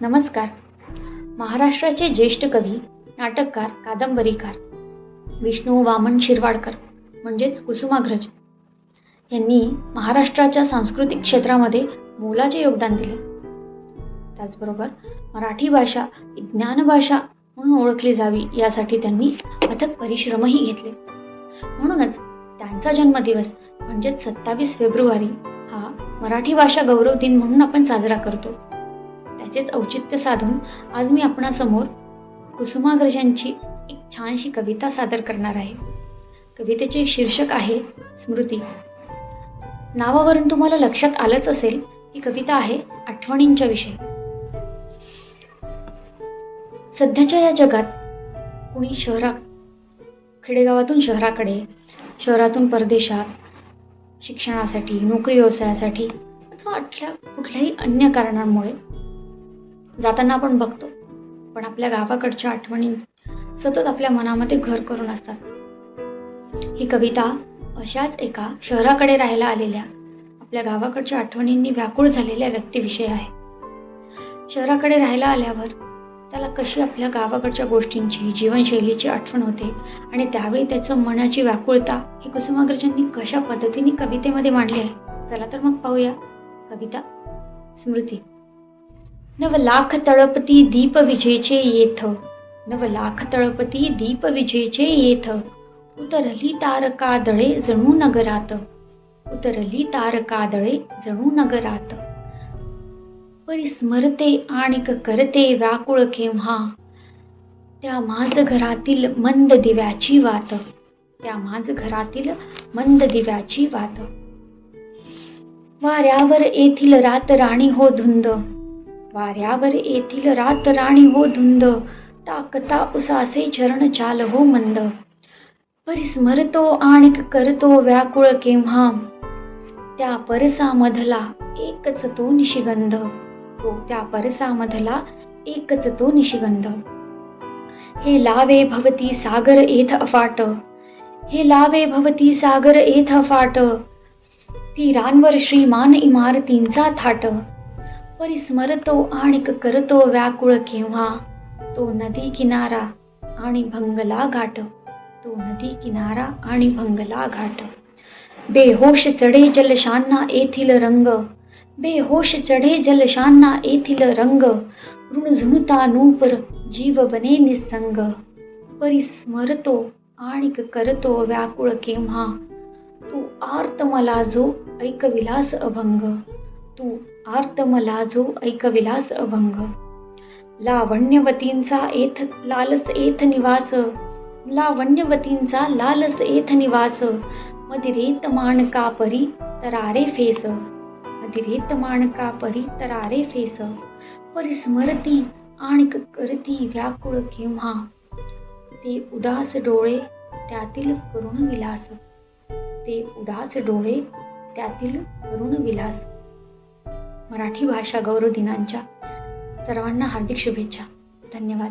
नमस्कार. महाराष्ट्राचे ज्येष्ठ कवी नाटककार कादंबरीकार विष्णू वामन शिरवाडकर म्हणजेच कुसुमाग्रज यांनी महाराष्ट्राच्या सांस्कृतिक क्षेत्रामध्ये मोलाचे योगदान दिले. त्याचबरोबर मराठी भाषा ही ज्ञानभाषा म्हणून ओळखली जावी यासाठी त्यांनी अथक परिश्रमही घेतले. म्हणूनच त्यांचा जन्मदिवस म्हणजेच सत्तावीस फेब्रुवारी हा मराठी भाषा गौरव दिन म्हणून आपण साजरा करतो. त्याचेच औचित्य साधून आज मी आपणासमोर कुसुमाग्रजांची एक छानशी कविता सादर करणार आहे. कवितेचे शीर्षक आहे स्मृती. नावावरून तुम्हाला लक्षात आलंच असेल ही कविता आहे आठवणींच्या विषयी. सध्याच्या या जगात कुणी शहरा खेडेगावातून शहराकडे शहरातून परदेशात शिक्षणासाठी नोकरी व्यवसायासाठी अथवा अठल्या कुठल्याही अन्य कारणांमुळे जाताना आपण बघतो. पण आपल्या गावाकडच्या आठवणी सतत आपल्या मनामध्ये घर करून असतात. ही कविता अशाच एका शहराकडे राहायला आलेल्या आपल्या गावाकडच्या आठवणींनी व्याकुळ झालेल्या व्यक्तीविषयी आहे. शहराकडे राहायला आल्यावर त्याला कशी आपल्या गावाकडच्या गोष्टींची जीवनशैलीची आठवण होते आणि त्यावेळी त्याचं मनाची व्याकुळता ही कुसुमाग्रजांनी कशा पद्धतीने कवितेमध्ये मांडली आहे? चला तर मग पाहूया कविता स्मृती. नव लाख तळपती दीप विजेचे येथ. नव लाख तळपती दीप विजेचे येथ. उतरली तारका दळे जणू नगरात. उतरली तारका दळे जणू नगरात. परिस्मरते आणिक करते व्याकुळ केव्हा? त्या माझ घरातील मंद दिव्याची वात. त्या माझ घरातील मंद दिव्याची वात. वाऱ्यावर येथील रात राणी हो धुंद. वाऱ्यावर येथील रात राणी हो धुंद टाकता उसासे चरण चाल हो मंद. परिस्मरतो आणिक करतो व्याकुळ केव्हा? त्या परसामधला एकच तो निशिगंध. तो त्या परसामधला एकच तो निशिगंध. हे लावे भवती सागर एथ अफाट. हे लावे भवती सागर एथ अफाट. तीरांवर श्रीमान इमारतींचा थाट. परिस्मरतो आणिक करतो व्याकुळ केव्हा? तो नदी किनारा आणि भंगला घाट तो नदी किनारा आणि भंगला घाट बेहोश चढे जलशांना येथील रंग. बेहोश चढे जलशांना येथील रंग. ऋणझुणता नूपर जीव बने निसंग. परिस्मरतो आणिक करतो व्याकुळ केव्हा? तू आर्त मला जो ऐकविलास अभंग. तू आर्त मला जो ऐकविलास अभंग. लावण्यवतींचा एथ लालस एथ निवास लावण्यवतींचा लालस एथ निवास मदिरेत माणका परी तरारे फेस. मदिरेत माणका परी तरारे फेस परिस्मरती आणिक करती व्याकुळ केव्हा. ते उदास डोळे त्यातील करुण विलास. ते उदास डोळे त्यातील करुण विलास. मराठी भाषा गौरव दिनांच्या सर्वांना हार्दिक शुभेच्छा. धन्यवाद.